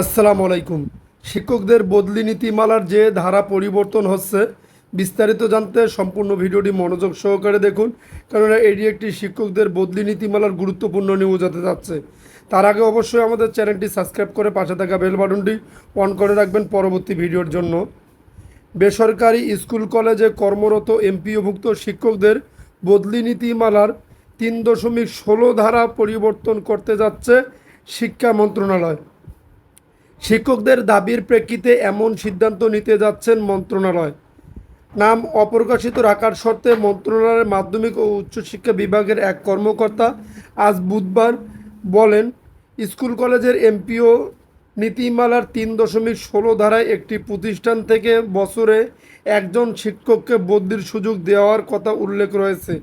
আসসালামু আলাইকুম। শিক্ষকদের বদলি নীতিমালার যে ধারা পরিবর্তন হচ্ছে, বিস্তারিত জানতে সম্পূর্ণ ভিডিওটি মনোযোগ সহকারে দেখুন কারণ এটি একটি শিক্ষকদের বদলি নীতিমালার গুরুত্বপূর্ণ নিউজ হতে যাচ্ছে। তার আগে অবশ্যই আমাদের চ্যানেলটি সাবস্ক্রাইব করে পাশে থাকা বেল বাটনটি অন করে রাখবেন পরবর্তী ভিডিওর জন্য। বেসরকারি স্কুল, কলেজে কর্মরত এমপিওভুক্ত শিক্ষকদের বদলি নীতিমালার তিন দশমিক ষোলো ধারা পরিবর্তন করতে যাচ্ছে শিক্ষা মন্ত্রণালয়। শিক্ষকদের দাবির প্রেক্ষিতে এমন সিদ্ধান্ত নিতে যাচ্ছেন মন্ত্রণালয়। নাম অপ্রকাশিত রাখার শর্তে মন্ত্রণালয়ের মাধ্যমিক ও উচ্চশিক্ষা বিভাগের এক কর্মকর্তা আজ বুধবার বলেন, স্কুল কলেজের এমপিও নীতিমালার তিন দশমিক ষোলো ধারায় একটি প্রতিষ্ঠান থেকে বছরে একজন শিক্ষককে বদলির সুযোগ দেওয়ার কথা উল্লেখ রয়েছে।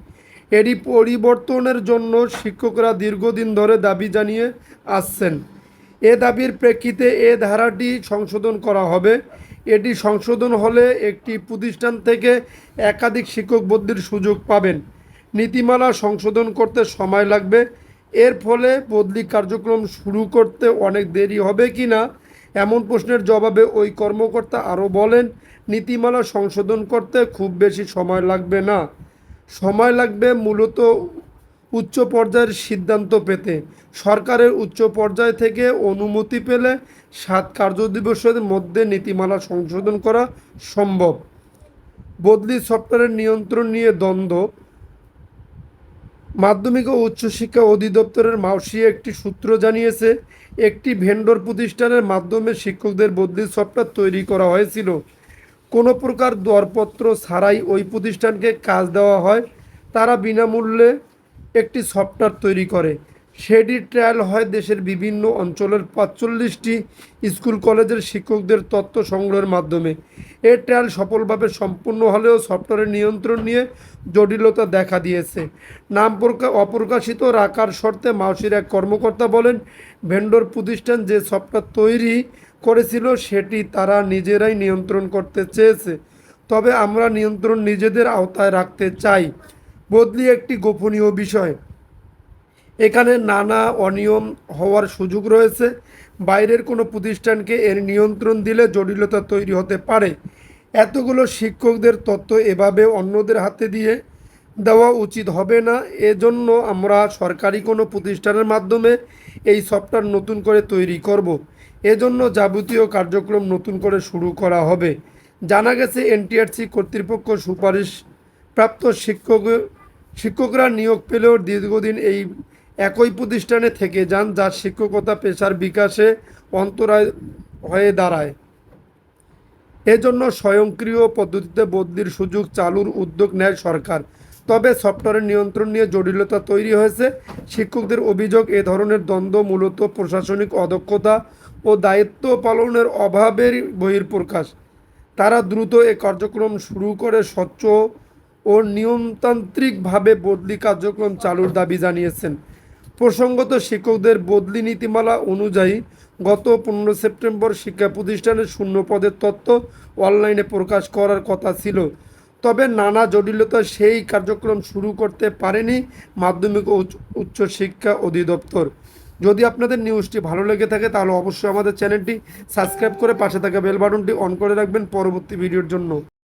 এরই পরিবর্তনের জন্য শিক্ষকরা দীর্ঘদিন ধরে দাবি জানিয়ে আসছেন। এ দাবির প্রেক্ষিতে এ ধারাটি সংশোধন করা হবে। এটি সংশোধন হলে একটি প্রতিষ্ঠান থেকে একাধিক শিক্ষক বদলির সুযোগ পাবেন। নীতিমালা সংশোধন করতে সময় লাগবে। এর ফলে বদলি কার্যক্রম শুরু করতে অনেক দেরি হবে কি না এমন প্রশ্নের জবাবে ওই কর্মকর্তা আরও বলেন, নীতিমালা সংশোধন করতে খুব বেশি সময় লাগবে না। সময় লাগবে মূলত উচ্চ পর্যায়ের সিদ্ধান্ত পেতে। সরকারের উচ্চ পর্যায় থেকে অনুমতি পেলে সাত কার্যদিবসের মধ্যে নীতিমালা সংশোধন করা সম্ভব। বদলি সফটওয়্যারের নিয়ন্ত্রণ নিয়ে দ্বন্দ্ব। মাধ্যমিক ও উচ্চশিক্ষা অধিদপ্তরের মাউসি একটি সূত্র জানিয়েছে, একটি ভেন্ডর প্রতিষ্ঠানের মাধ্যমে শিক্ষকদের বদলি সফটওয়্যার তৈরি করা হয়েছিল। কোনো প্রকার দরপত্র ছাড়াই ওই প্রতিষ্ঠানকে কাজ দেওয়া হয়। তারা বিনামূল্যে একটি সফটওয়্যার তৈরি করে। সেটি ট্রায়াল হয় দেশের বিভিন্ন অঞ্চলের পাঁচচল্লিশটি স্কুল, কলেজের শিক্ষকদের তথ্য সংগ্রহের মাধ্যমে। এ ট্রায়াল সফলভাবে সম্পূর্ণ হলেও সফটওয়্যারের নিয়ন্ত্রণ নিয়ে জটিলতা দেখা দিয়েছে। নাম প্রকা, অপ্রকাশিত রাখার শর্তে মাউসির এক কর্মকর্তা বলেন, ভেন্ডর প্রতিষ্ঠান যে সফটওয়্যার তৈরি করেছিল, সেটি তারা নিজেরাই নিয়ন্ত্রণ করতে চেয়েছে। তবে আমরা নিয়ন্ত্রণ নিজেদের আওতায় রাখতে চাই। বদলি একটি গোপনীয় বিষয়। এখানে নানা অনিয়ম হওয়ার সুযোগ রয়েছে। বাইরের কোনো প্রতিষ্ঠানকে এর নিয়ন্ত্রণ দিলে জটিলতা তৈরি হতে পারে। এতগুলো শিক্ষকদের তথ্য এভাবে অন্যদের হাতে দিয়ে দেওয়া উচিত হবে না। এজন্য আমরা সরকারি কোনো প্রতিষ্ঠানের মাধ্যমে এই সফটওয়্যার নতুন করে তৈরি করব। এজন্য যাবতীয় কার্যক্রম নতুন করে শুরু করা হবে। জানা গেছে, এনটিআরসি কর্তৃপক্ষ সুপারিশ প্রাপ্ত শিক্ষক শিক্ষকরা নিয়োগ পেলেও দীর্ঘদিন এই একই প্রতিষ্ঠানে থেকে যান, যার শিক্ষকতা পেশার বিকাশে অন্তরায় হয়ে দাঁড়ায়। এজন্য স্বয়ংক্রিয় পদ্ধতিতে বদলির সুযোগ চালুর উদ্যোগ নেয় সরকার। তবে সফটওয়্যারের নিয়ন্ত্রণ নিয়ে জটিলতা তৈরি হয়েছে। শিক্ষকদের অভিযোগ, এ ধরনের দ্বন্দ্ব মূলত প্রশাসনিক অদক্ষতা ও দায়িত্ব পালনের অভাবের বহির্প্রকাশ তারা দ্রুত এ কার্যক্রম শুরু করে স্বচ্ছ ও নিয়মতান্ত্রিকভাবে বদলি কার্যক্রম চালুর দাবি জানিয়েছেন। প্রসঙ্গত শিক্ষকদের বদলি নীতিমালা অনুযায়ী গত পনেরো সেপ্টেম্বর শিক্ষা প্রতিষ্ঠানের শূন্য পদের তথ্য অনলাইনে প্রকাশ করার কথা ছিল। তবে নানা জটিলতা সেই কার্যক্রম শুরু করতে পারেনি মাধ্যমিক ও উচ্চ- উচ্চশিক্ষা অধিদপ্তর। যদি আপনাদের নিউজটি ভালো লেগে থাকে তাহলে অবশ্যই আমাদের চ্যানেলটি সাবস্ক্রাইব করে পাশে থাকা বেল বাটনটি অন করে রাখবেন পরবর্তী ভিডিওর জন্য।